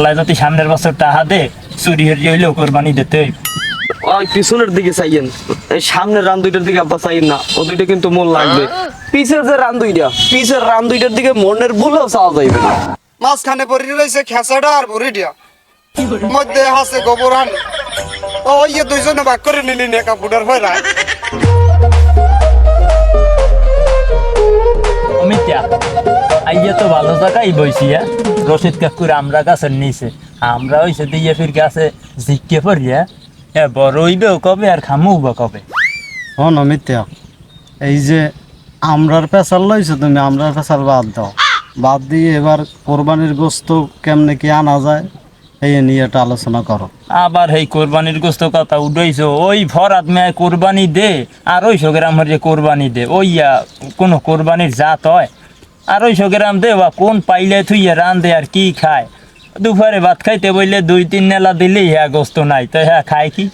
আল্লাহ যদি সামনের বছর টাহা দে চুরি হয়ে হইলেও কোরবানি দিতে ওই পিছনের দিকে চাইয়েন। এই সামনের রান দুইটার দিকে আব্বা চাইয়েন না ও দুইটা কিন্তু মন লাগবে। পিছের যে রান দুইটা পিছের রান দুইটার দিকে মনের ভুলেও চাওয়া যাইবে না। মাঝখানে পরি রয়েছে খেসাটা আর ভুড়িটা। মধ্যে আছে গোবরান ও ইয়ে দুইজনে ভাগ করে নিলি নে কাপড়ের হয়ে তো ভালো জায়গায় বইছি হ্যাঁ? রশিদ আমরা গাছের আমরা হইছে দিয়ে ফির গাছে জিজ্ঞে পড়িয়া এ, বড় হইবেও কবে আর খামু বা কবে? হন অমিত্য এই যে আমরার পেশাল লইছো তুমি, আমরার পেশাল বাদ দাও। বাদ দিয়ে এবার কোরবানির গোস্ত কেমনে কি আনা যায়? এই নিয়ে একটা আলোচনা করো। আবার এই কোরবানির গোস্ত কথা উঠাইছো ওই ভরাত মেয়ে কোরবানি দে আর ওই গ্রামের যে কোরবানি দে। ওই কোনো কোরবানির জাত হয় আর ওই গ্রাম দে বা কোন পাইলে থুইয়া রান দে আর কি খায়। দুপুরে ভাত খাইতে বললে দুই তিন নেলা দিলে হ্যাঁ গোস্ত নাই তো হ্যাঁ খায় কি?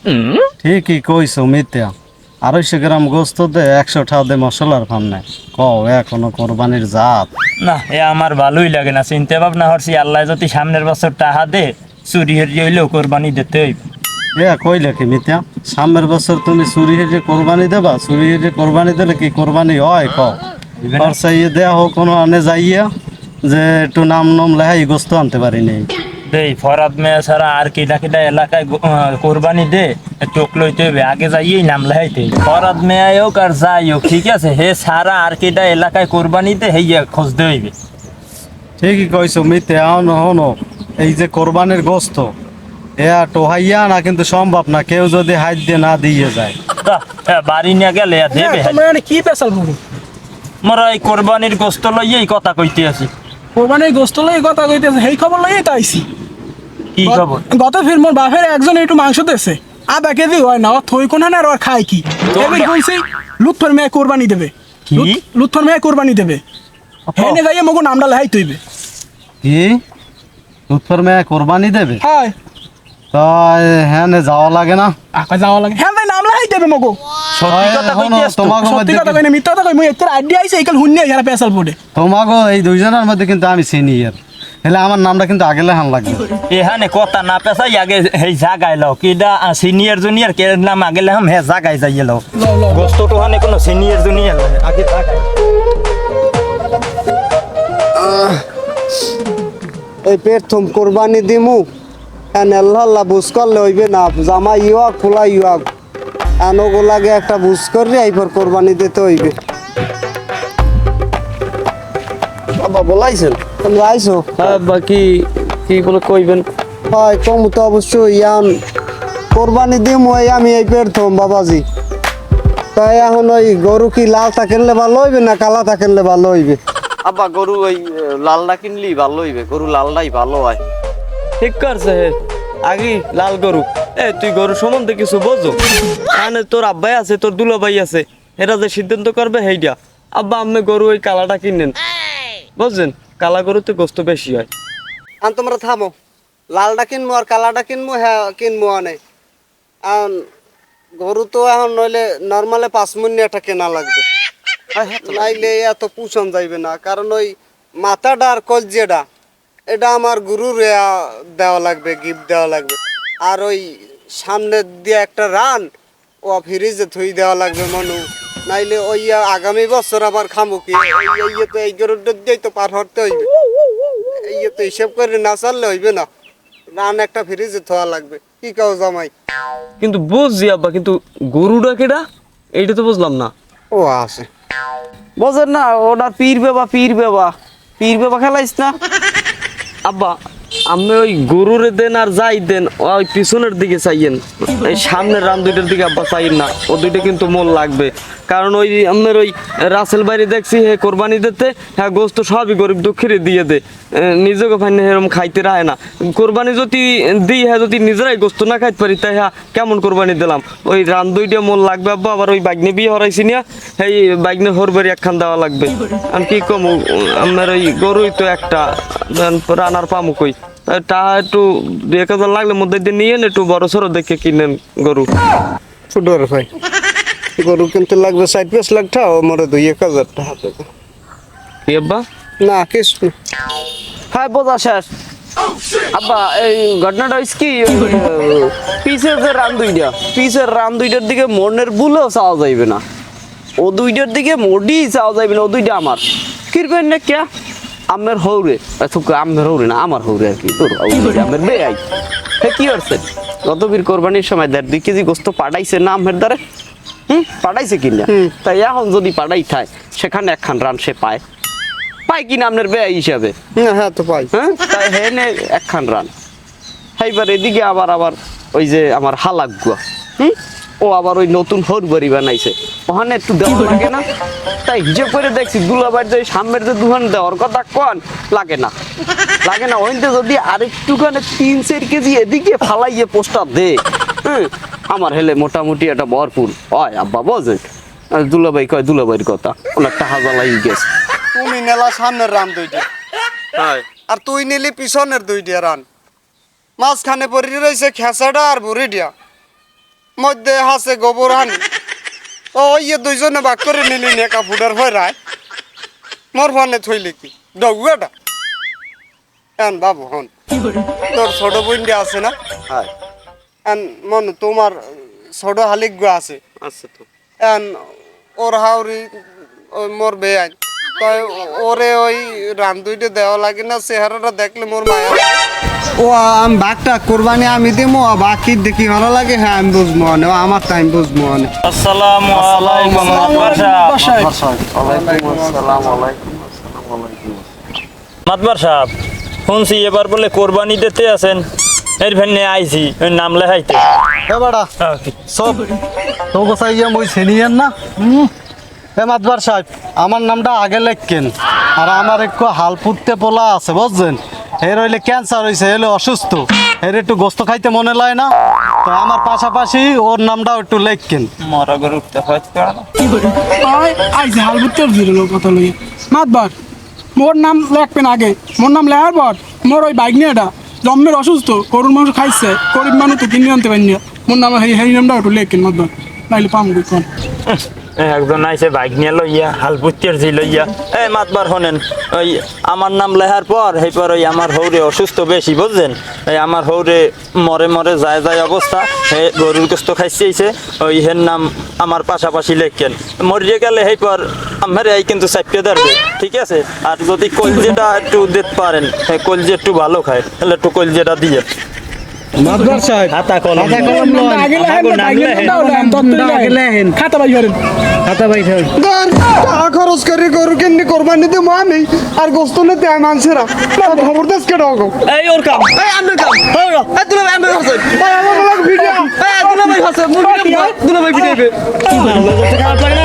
ঠিকই কইছো মিথ্যা। আড়াইশো গ্রাম গোস্ত দে একশো টাকা দে মশলার ফান নাই কও এখনও কোরবানির জাত? না এ আমার ভালোই লাগে না চিন্তা ভাবনা হরছি আল্লাহ যদি সামনের বছর টাহা দে চুরি হয়ে হইলেও কোরবানি দিতে। হইব এ কইলে কি মিথ্যা? সামনের বছর তুমি চুরি হেঁটে কোরবানি দেবা? চুরি হেঁটে কোরবানি দিলে কি কোরবানি হয়? কও দিবে না? খরচাইয়ে দেয়া হোক কোনো আনে যাইয়া যে একটু নাম নাম লেহাই গোস্ত আনতে পারি নেই দেই ফরাদ মেয়ে ছাড়া আর কিটা কিটা এলাকায় কোরবানি দে চোখ লইতে হবে আগে যাইয়েই নাম লেহাইতে হইবে। ফরাদ মেয়ে হোক আর যাই হোক ঠিক আছে হে সারা আর কিটা এলাকায় কোরবানি দে হেইয়া খুঁজতে হইবে ঠিকই কইছো মিথ্যে এখন হনো এই যে কোরবানির গোস্ত এ টোহাইয়া না কিন্তু সম্ভব না কেউ যদি হাত দিয়ে না দিয়ে যায়। এ, বাড়ি নিয়ে গেলে দেবে হাই। কি পেশাল করো? মোরা এই কোরবানির গোস্ত লইয়েই কথা কইতে আছি। কোরবানির গোস্ত লই কথা কইতেছে সেই খবর লইয়ে তো আইছি। কি খবর? গত ফির মোর বাপের একজন একটু মাংস দেছে আধা কেজি হয় না ও থই কোন না আর খায় কি? এবার বলছি লুৎফর মেয়ে কোরবানি দেবে। কি? লুৎ- লুৎফর মেয়ে কোরবানি দেবে। হেনে যাইয়ে মগো নামটা লেহাই তৈবে কি? উৎপর মেয়ে কোরবানি দেবে? হয়। তো হ্যাঁ যাওয়া লাগে না? আকা যাওয়া লাগে। হ্যাঁ ভাই নাম লেহাই দেবে মগো। সত্যি কথা হনো, কইতে আসতো তোমাকে সত্যি কথা কই মিথ্যা কথা কই? মুই এত্তর আইডিয়া আইছে এইকাল হুন্নি যারা পেশাল পড়ে তোমাকে এই দুইজনের মধ্যে কিন্তু আমি সিনিয়র হেলে আমার নামটা কিন্তু আগে লেহান লাগবে। এখানে কথা না পেছাই আগে এই জাগায় লও। কিডা সিনিয়র জুনিয়র কে নাম আগে লাম হে জাগায় যাইয়ে লও। গোস্ত তো হানে কোনো সিনিয়র জুনিয়র আগে এই প্রথম কোরবানি দিমু। এন আল্লাহ বুঝ করলে হইবে না। জামা ইউয়াক খোলা ইউয়াক এনগো লাগে একটা বুঝ করলে এইপর কোরবানি দিতে হইবে। বাবা বলাইছেন? তোমরা আইসো হ্যাঁ বাকি কি বলে কইবেন? হয় কম তো অবশ্যই ইয়ান কোরবানি দিমু এই আমি এই প্রথম বাবাজি। তাই এখন ওই গরু কি লাল থাকেনলে ভালো হইবে না কালা থাকেনলে ভালো হইবে? আব্বা গরু ওই লালটা কিনলি ভালো হইবে গরু লালটাই ভালো হয়। ঠিক করছে হে আগে লাল গরু। এ তুই গরু সম্বন্ধে কিছু বোঝো। মানে তোর আব্বাই আছে তোর দুলাভাই আছে এরা যে সিদ্ধান্ত করবে হেইটা আব্বা আমি গরু ওই কালাটা কিনেন। বুঝছেন? কালা গরুতে গোস্ত বেশি হয়। আন তোমরা থামো। লালটা কিনবো আর কালাটা কিনবো হ্যাঁ কিনবো আনে। আন গরু তো এখন নইলে নর্মালে পাঁচ মুন্নি একটা কেনা লাগবে। নাইলে এত পুষণ যাইবে না। কারণ ওই মাথাটা আর কলজেটা এটা আমার গুরুর দেওয়া লাগবে গিফট দেওয়া লাগবে। আর ওই সামনে দিয়ে একটা রান ও ফ্রিজে থুই দেওয়া লাগবে মনু। নাইলে ওই আগামী বছর আবার খামু কি? ইয়ে তো এই গরুটা দিয়েই তো পার হতে হইবে। এই ইয়ে তো হিসেব করে না চাললে হইবে না। রান একটা ফ্রিজে থোয়া লাগবে। কি কাও জামাই? কিন্তু বুঝছি আব্বা কিন্তু গরুটা কেডা? এইটা তো বুঝলাম না। ও আসে। বুঝেন না ওটা পীর বেবা পীর বেবা। পীর বেবা খেলাইস না? আব্বা আমি ওই গরুর দেন আর যাই দেন, ওই পিছনের দিকে চাইয়েন। এই সামনের রান দুইটার দিকে আব্বা চাইয়েন না, ও দুইটা কিন্তু মন লাগবে। কারণ ওই আমার ওই রাসেল বাড়ি দেখছি, হে কোরবানি দিতে হ্যাঁ গোস্ত সবই গরিব দুঃখীরে দিয়ে দে। নিজেকে ফাইন এরকম খাইতে রায় না। কোরবানি যদি দিই হ্যাঁ যদি নিজেরাই গোস্ত না খাইতে পারি, তাই হ্যাঁ কেমন কোরবানি দিলাম? ওই রান দুইটা মন লাগবে, আব্বা, আবার ওই বাইকনে বিয়ে হরাইছি নিয়া এই বাইকনে হরবারি একখান দেওয়া লাগবে। আমি কি কম, আমার ওই গরুই তো একটা রানার পামু কই। তা একটু এক হাজার লাগলে মধ্যে দিয়ে নিয়ে একটু বড় সড়ো দেখে কিনেন গরু। ফুটবল ভাই। গরু কিনতে লাগবে ষাট পাঁচ লাখ টাকা ও মরে দুই এক হাজার টাকা। দেবে। কি আব্বা? না কিছু না। হ্যাঁ বোঝা শেষ। আব্বা এই ঘটনাটা হয়েছে কি পিসের যে রান দুইটা পিসের রান দুইটার দিকে মনের বুলেও চাওয়া যাইবে না। ও দুইটার দিকে মোডি চাওয়া যাইবে না ও দুইটা আমার। কিরবেন না কে? আমের হৌরে। থুক আমের হৌরে না আমার হৌরে আর কি তোর আমের বে আই হে কি করছে গতবীর কোরবানির সময় দেড় দুই কেজি গোস্ত পাঠাইছে না আমের দ্বারে? পাঠাইছে কিনা? তাই এখন যদি পাঠাই থায় সেখানে একখান রান সে পায়। পায় কিনা আপনার ব্যয় হিসাবে? হ্যাঁ তো পাই হ্যাঁ তাই হেনে একখান রান। এইবার এদিকে আবার আবার ওই যে আমার হালাগুয়া হুম? ও আবার ওই নতুন হোর বাড়ি বানাইছে। ওখানে একটু দেওয়া লাগে না? তাই হিসেব করে দেখছি দুলাবার যে সামনের যে দুহান দেওয়ার কথা কন লাগে না। লাগে না ওইতে যদি আরেকটুখানে তিন চার কেজি এদিকে ফালাইয়ে পোস্টার দে হ্যাঁ আমার হেলে মোটামুটি একটা ভরপুর। হয় আব্বা বোঝেন আর দুলাভাই কয় দুলাভাইয়ের কথা। ওনার টাকা জ্বালাই গেছে। তুমি নেলা সামনের রান দুইটা। আর তুই নিলি পিছনের দুই দুইটা রান। মাঝখানে পড়ে রয়েছে খেসাটা আর বুড়িডিয়া মধ্যে হাসে গোবর হানি। ও ইয়ে দুইজনে বাক করে নিলি নেকা ফুটার ভয় রায় মোর ফোনে থইলি কি? ডগুয়াটা এন বাবু হন। তোর ছোট বইন্ডে আছে না? হয়। মন তোমার ছোট হালিক গো আছে। আচ্ছা তো। এন ওর হাওরি ওই মোর বেআইন তাই ওরে ওই রান দুইটা দেওয়া লাগে না চেহারাটা দেখলে মোর মায়া ও আমি বাঘটা কোরবানি আমি দিমো বাকি দেখি ভালো লাগে হ্যাঁ আমি বুঝব মানে ও আমার টাইম বুঝব মানে আসসালামু আলাইকুম মাতবার সাহেব। শুনছি এবার বলে কোরবানি দিতে আছেন। এর ভেন্নে আইছি নাম লেখাইতে। এ বাড়া সব তো গোসাইয়া মই সেনিয়েন না? হুম এ মাতবার সাহেব আমার নামটা আগে লেখকেন আর আমার একটু হাল ফুটতে পোলা আছে বুঝছেন? এর হইলে ক্যান্সার হয়েছে এলে অসুস্থ। এর একটু গোস্ত খাইতে মনে লয় না তো আমার পাশাপাশি ওর নামটাও একটু লেখকেন। মরা গরু উঠতে হয় আইছে হাল বুঝতে দিল কথা লইয়া। মাতবার মোর নাম লেখবেন আগে মোর নাম লেখার পর মোর ওই বাইক নিয়ে এটা। জন্মের অসুস্থ করুণ মানুষ খাইছে, গরিব মানুষ তো কিনে আনতে পারি না। মোর নাম হেরি হেরি নামটা একটু লেখেন মাতবার নাইলে পাম কোন একজন আইছে বাইক নিয়ে লইয়া হাল পুত্তের জি লইয়া। এই মাতবার শোনেন, ওই আমার নাম লেহার পর, সেই ওই আমার হৌরে অসুস্থ বেশি, বুঝছেন? এই আমার হৌরে মরে মরে যায় যায় অবস্থা, হে গরুর কষ্ট খাইছে ওই হের নাম আমার পাশাপাশি লেখেন। মরিয়ে গেলে সেই পর আমার এই কিন্তু চাপিয়ে ধরবে, ঠিক আছে? আর যদি কলজেটা একটু দিতে পারেন কলজে একটু ভালো খায়, তাহলে একটু কলজেটা দিয়ে। মাতবার সাহেব। খাতা কলম লেখেন বাইক লেখেন। খাতা বাই করেন খাতা পাই টাকা খরচ করে গরু কিনে কোরবানি দিমো আমি। আর গোস্ত নিতে আমি মানুষেরা খবরদাস কেটে হোক এই ওর কাম। এই আমের কাম। এই দুলাভাই আমের হাসে ভিডিও এই দুলাভাই হাসে মুরগি দুলাভাই ভিডিও খারাপ লাগে না